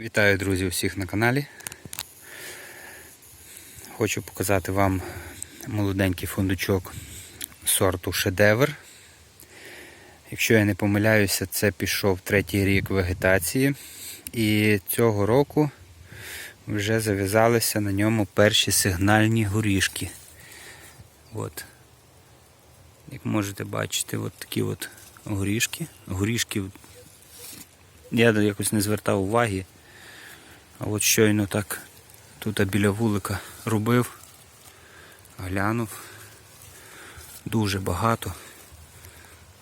Вітаю, друзі, усіх на каналі. Хочу показати вам молоденький фундучок сорту шедевр. Якщо я не помиляюся, це пішов третій рік вегетації. І цього року вже зав'язалися на ньому перші сигнальні горішки. От. Як можете бачити, от такі от горішки. Горішки я якось не звертав уваги. А от щойно так тут біля вулика робив, глянув. Дуже багато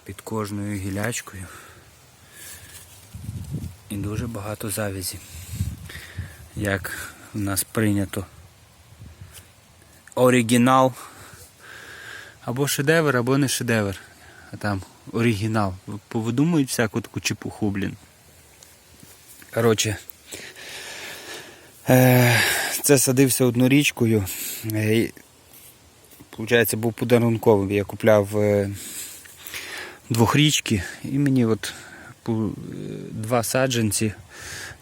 під кожною гілячкою. І дуже багато завязі. Як в нас прийнято оригінал. Або шедевр, або не шедевр. А там оригінал. Повидумують всяку таку чепуху, блін. Коротше, це садився однорічкою. Е, і, Получається, був подарунковим. Я купляв е, двохрічки і мені от е, два саджанці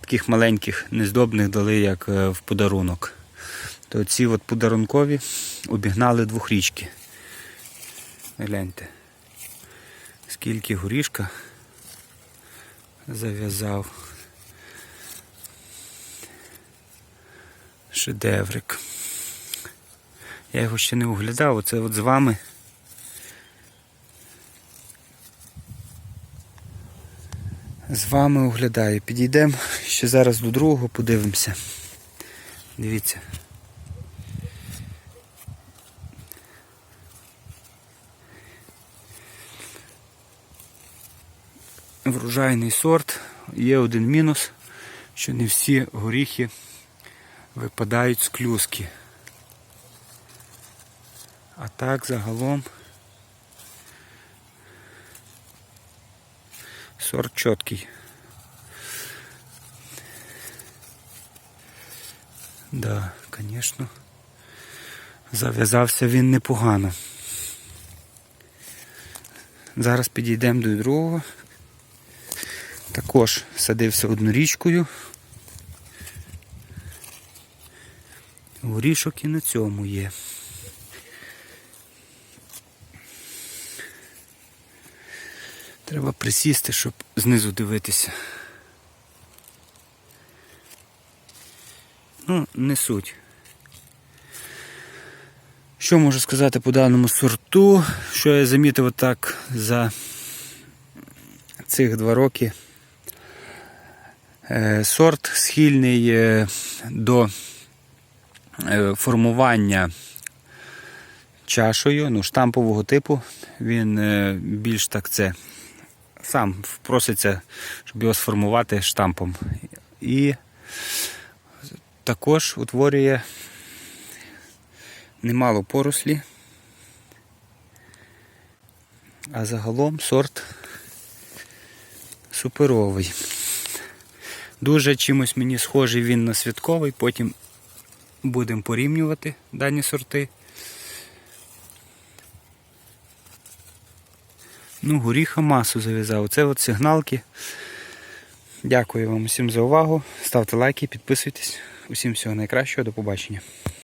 таких маленьких, нездобних дали як е, в подарунок. То ці от подарункові обігнали двохрічки. Гляньте, скільки горішка зав'язав. Шедеврик. Я його ще не оглядав, оце от з вами. З вами оглядаю. Підійдемо ще зараз до другого, подивимося. Дивіться. Врожайний сорт. Є один мінус, що не всі горіхи випадають з клюски. А так загалом сорт чіткий. Да, звісно, зав'язався він непогано. Зараз підійдемо до другого. Також садився однорічкою. Горішок і на цьому є. Треба присісти, щоб знизу дивитися. Ну, не суть. Що можу сказати по даному сорту? Що я замітив так за цих два роки? Е, Сорт схильний е, до формування чашою, ну, штампового типу. Він е, більш так це сам проситься, щоб його сформувати штампом. І також утворює немало порослі. А загалом сорт суперовий. Дуже чимось мені схожий він на святковий, потім будемо порівнювати дані сорти. Ну, горіха масу зав'язав. Це от сигналки. Дякую вам всім за увагу. Ставте лайки, підписуйтесь. Усім всього найкращого, до побачення.